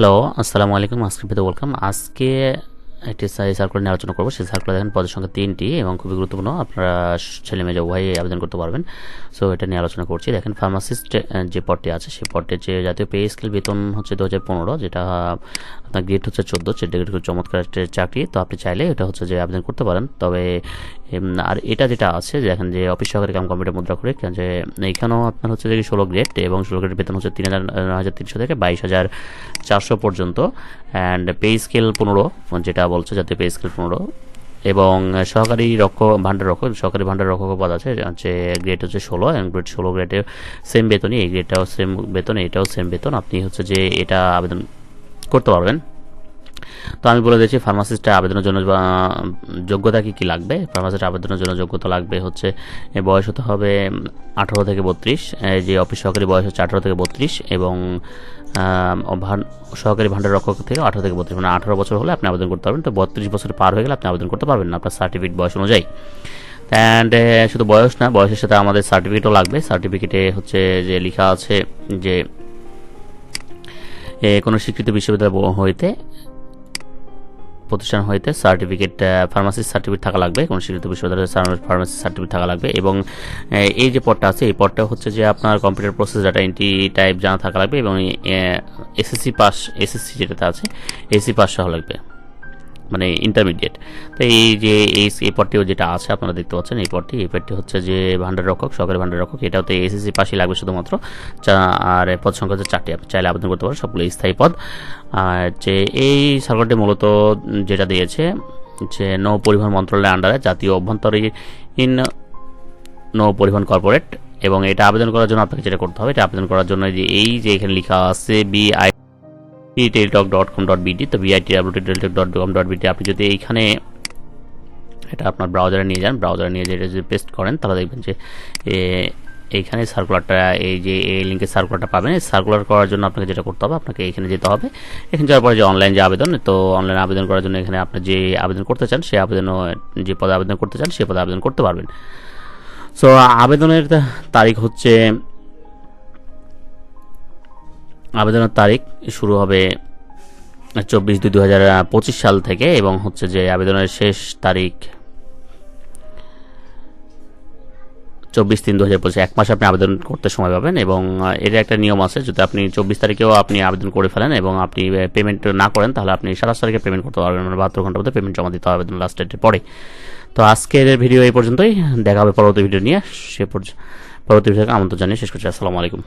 Hello আসসালামু আলাইকুম আজকে ভিতরে ওয়েলকাম আজকে একটি সার্কুলার নিয়ে আলোচনা করব। সেই সার্কুলার দেখেন পদের সংখ্যা তিনটি এবং খুবই গুরুত্বপূর্ণ। আপনারা ছেলে মেয়ে উভয়ই আবেদন করতে পারবেন। সো এটা নিয়ে আলোচনা করছি। দেখেন ফার্মাসিস্ট যে পদটি আছে, সেই পদটির যে জাতীয় পে স্কেল বেতন হচ্ছে দু হাজার পনেরো, যেটা আপনার গ্রেড হচ্ছে চোদ্দ, সেটা গ্রেড চমৎকার একটা চাকরি। তো আপনি চাইলে এটা হচ্ছে যে আবেদন করতে পারেন। তবে আর এটা যেটা আছে যে এখন যে অফিস সহকারী কাম কম্পিউটার মুদ্রা করে যে এইখানেও আপনার হচ্ছে যে ষোলো গ্রেড এবং ষোলো গ্রেড বেতন হচ্ছে তিন হাজার হাজার তিনশো থেকে বাইশ হাজার চারশো পর্যন্ত। অ্যান্ড পে স্কেল পনেরো, যেটা বলছে যাতে পে স্কেল পনেরো। এবং সহকারী রক্ষক ভান্ডার রক্ষক, সহকারী ভান্ডার রক্ষক পদ আছে হচ্ছে গ্রেড হচ্ছে ষোলো এবং গ্রেড ষোলো গ্রেডের সেম বেতনই, এই গ্রেডটাও সেম বেতন এটাও সেম বেতন। আপনি হচ্ছে যে এটা আবেদন করতে পারবেন। তো আমি বলে দিয়েছি ফার্মাসিস্টের আবেদনের জন্য যোগ্যতা কী কী লাগবে? ফার্মাসিস্ট আবেদনের জন্য যোগ্যতা লাগবে হচ্ছে বয়স হতে হবে আঠারো থেকে বত্রিশ। যে অফিস সহকারী বয়স হচ্ছে আঠারো থেকে বত্রিশ এবং সহকারী ভান্ডার রক্ষক থেকে আঠারো থেকে বত্রিশ। মানে আঠারো বছর হলে আপনি আবেদন করতে পারবেন। তো বত্রিশ বছর পার হয়ে গেলে আপনি আবেদন করতে পারবেন না, আপনার সার্টিফিকেট বয়স অনুযায়ী। অ্যান্ড শুধু বয়স না, বয়সের সাথে আমাদের সার্টিফিকেটও লাগবে। সার্টিফিকেটে হচ্ছে যে লেখা আছে যে কোনো স্বীকৃত বিশ্ববিদ্যালয় হইতে প্রতিষ্ঠান হইতে সার্টিফিকেট ফার্মাসি সার্টিফিকেট থাকা লাগবে, কোনো স্বীকৃত বিশ্ববিদ্যালয়ের ফার্মাসি সার্টিফিকেট থাকা লাগবে এবং এই যে পদটা আছে, এই পদটা হচ্ছে যে আপনার computer process data entry type জানা থাকা লাগবে এবং এসএসসি পাস এসএসসি যেটাতে আছে এসি পাস সহ লাগবে। মানে ইন্টারমিডিয়েট তো এই যে এই এই পদটিও যেটা আছে, আপনারা দেখতে পাচ্ছেন, এই পদটি এই পদটি হচ্ছে যে ভান্ডার রক্ষক সরকারি ভান্ডার রক্ষক, এটাও তো এসএসসি পাশই লাগবে শুধুমাত্র। চা- আর পদ সংখ্যা হচ্ছে চারটি চাইলে আবেদন করতে পারেন, সবগুলো স্থায়ী পদ। আর যে এই সার্কুলারটি মূলত যেটা দিয়েছে, যে নৌ পরিবহন মন্ত্রণালয়ের আন্ডারে জাতীয় অভ্যন্তরীণ নৌ পরিবহন কর্পোরেট এবং এটা আবেদন করার জন্য আপনাকে যেটা করতে হবে, এটা আবেদন করার জন্য যে এই যে এখানে লেখা আছে B I Teletalk dot com dot BD তো B I T Teletalk dot com dot BD আপনি যদি এইখানে এটা আপনার ব্রাউজারে নিয়ে যান ব্রাউজারে নিয়ে যেটা যদি পেস্ট করেন, তাহলে দেখবেন যে এইখানে সার্কুলারটা এই যে, এই লিঙ্কে সার্কুলারটা পাবেন। সার্কুলার করার জন্য আপনাকে যেটা করতে হবে, আপনাকে এখানে যেতে হবে। এখানে যাওয়ার পরে যে অনলাইন যে আবেদন, তো অনলাইন আবেদন করার জন্য এখানে আপনি যে আবেদন করতে চান সেই আবেদনও, যে পদে আবেদন করতে চান সেই পদে আবেদন করতে পারবেন। সো আবেদনের তারিখ হচ্ছে আবেদনের তারিখ শুরু হবে চব্বিশ দুই দু হাজার পঁচিশ সাল থেকে এবং হচ্ছে যে আবেদনের শেষ তারিখ চব্বিশ তিন দু হাজার পঁচিশ। এক মাস আপনি আবেদন করতে সময় পাবেন এবং এর একটা নিয়ম আছে, যদি আপনি চব্বিশ তারিখেও আপনি আবেদন করে ফেলেন এবং আপনি পেমেন্ট না করেন, তাহলে আপনি সাতাশ তারিখে পেমেন্ট করতে পারবেন মানে বাহাত্তর ঘণ্টার মধ্যে পেমেন্ট জমা দিতে হবে আবেদন লাস্ট ডেটের পরে তো আজকের ভিডিও এই পর্যন্তই। দেখা হবে পরবর্তী ভিডিও নিয়ে। সে পর্য- পরবর্তী ভিডিওকে আমন্ত্রণ জানিয়ে শেষ করছি। আসসালামু আলাইকুম।